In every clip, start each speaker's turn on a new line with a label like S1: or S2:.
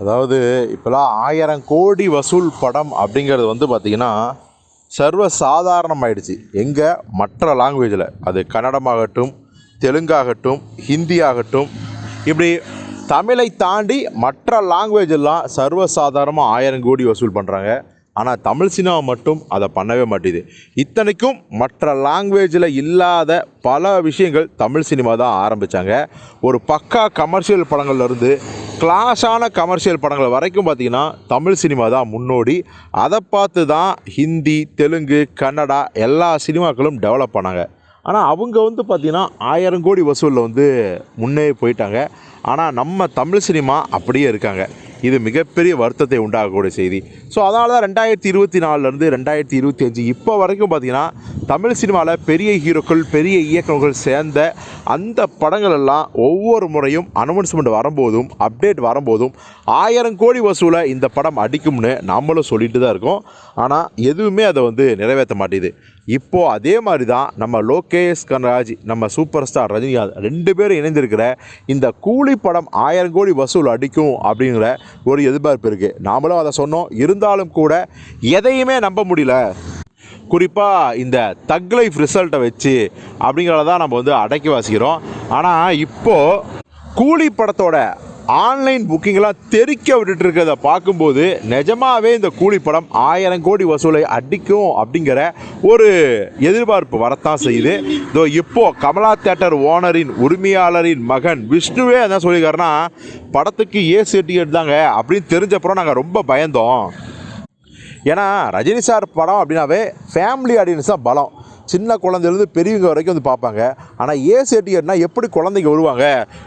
S1: அதாவது இப்போலாம் ஆயிரம் கோடி வசூல் படம் அப்படிங்கிறது வந்து பார்த்திங்கன்னா சர்வ சாதாரணமாயிடுச்சு எங்கே? மற்ற லாங்குவேஜில் அது கன்னடமாகட்டும் தெலுங்காகட்டும் ஹிந்தி ஆகட்டும் இப்படி தமிழை தாண்டி மற்ற லாங்குவேஜ் எல்லாம் சர்வசாதாரணமாக ஆயிரம் கோடி வசூல் பண்ணுறாங்க ஆனால் தமிழ் சினிமா மட்டும் அதை பண்ணவே மாட்டேது இத்தனைக்கும் மற்ற லாங்குவேஜில் இல்லாத பல விஷயங்கள் தமிழ் சினிமா தான் ஆரம்பித்தாங்க ஒரு பக்கா கமர்ஷியல் படங்கள்லேருந்து கிளாஸான கமர்ஷியல் படங்கள் வரைக்கும் பார்த்திங்கன்னா தமிழ் சினிமா தான் முன்னோடி. அதை பார்த்து தான் ஹிந்தி தெலுங்கு கன்னடா எல்லா சினிமாக்களும் டெவலப் பண்ணாங்க ஆனால் அவங்க வந்து பார்த்திங்கன்னா ஆயிரம் கோடி வசூலில் வந்து முன்னே போயிட்டாங்க. ஆனால் நம்ம தமிழ் சினிமா அப்படியே இருக்காங்க. இது மிகப்பெரிய வருத்தத்தை உண்டாகக்கூடிய செய்தி. ஸோ அதனால தான் ரெண்டாயிரத்தி இருபத்தி நாலுலேருந்து ரெண்டாயிரத்தி இருபத்தி அஞ்சு இப்போ வரைக்கும் பார்த்திங்கன்னா தமிழ் சினிமாவில் பெரிய ஹீரோக்கள் பெரிய இயக்குநர்கள் சேர்ந்த அந்த படங்கள் எல்லாம் ஒவ்வொரு முறையும் அனௌன்ஸ்மெண்ட் வரும்போதும் அப்டேட் வரும்போதும் ஆயிரம் கோடி வசூலை இந்த படம் அடிக்கும்னு நம்மளும் சொல்லிட்டு தான் இருக்கோம். ஆனால் எதுவுமே அதை வந்து நிறைவேற்ற மாட்டேது இப்போது அதே மாதிரி தான் நம்ம லோகேஷ் கனராஜ் நம்ம சூப்பர் ஸ்டார் ரஜினிகாந்த் ரெண்டு பேரும் இணைந்திருக்கிற இந்த கூலி படம் ஆயிரம் கோடி வசூல் அடிக்கும் அப்படிங்கிற ஒரு எதிர்பார்ப்பு இருக்குது நாமளும் அதை சொன்னோம். இருந்தாலும் கூட எதையுமே நம்ப முடியல. குறிப்பாக இந்த தக் லைஃப் ரிசல்ட்டை வச்சு அப்படிங்கிறத தான் நம்ம வந்து அடக்கி வாசிக்கிறோம். ஆனால் இப்போது கூலி படத்தோட ஆன்லைன் புக்கிங்லாம் தெறிக்க விட்டுட்டு இருக்கிறத பார்க்கும்போது நிஜமாவே இந்த கூலி படம் ஆயிரம் கோடி வசூலை அடிக்கும் அப்படிங்கிற ஒரு எதிர்பார்ப்பு வரத்தான் செய்யுது. இதோ இப்போ கமலா தேட்டர் ஓனரின் உரிமையாளரின் மகன் விஷ்ணுவே என்ன சொல்லியிருக்காருன்னா படத்துக்கு ஏ சர்டிஃபிகேட் தாங்க அப்படின்னு தெரிஞ்சப்புறம் நாங்கள் ரொம்ப பயந்தோம். ஏன்னா ரஜினி சார் படம் அப்படின்னாவே ஃபேமிலி ஆடியன்ஸ் தான் பலம். சின்ன குழந்தைலேருந்து பெரியவங்க வரைக்கும் வந்து பார்ப்பாங்க. ஆனால் ஏ சேட்டியர்னா எப்படி குழந்தைங்க வருவாங்க?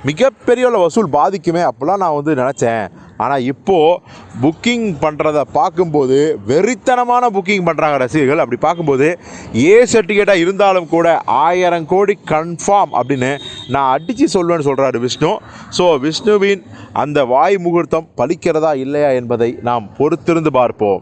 S1: மிகப்பெரிய உள்ள வசூல் பாதிக்குமே அப்படிலாம் நான் வந்து நினச்சேன். ஆனால் இப்போது புக்கிங் பண்ணுறத பார்க்கும்போது வெறித்தனமான புக்கிங் பண்ணுறாங்க ரசிகர்கள். அப்படி பார்க்கும்போது ஏ சர்டிஃபிகேட்டாக இருந்தாலும் கூட ஆயிரம் கோடி கன்ஃபார்ம் அப்படின்னு நான் அடித்து சொல்வேன்னு சொல்கிறாரு விஷ்ணு. ஸோ விஷ்ணுவின் அந்த வாய் முகூர்த்தம் பலிக்கிறதா இல்லையா என்பதை நாம் பொறுத்திருந்து பார்ப்போம்.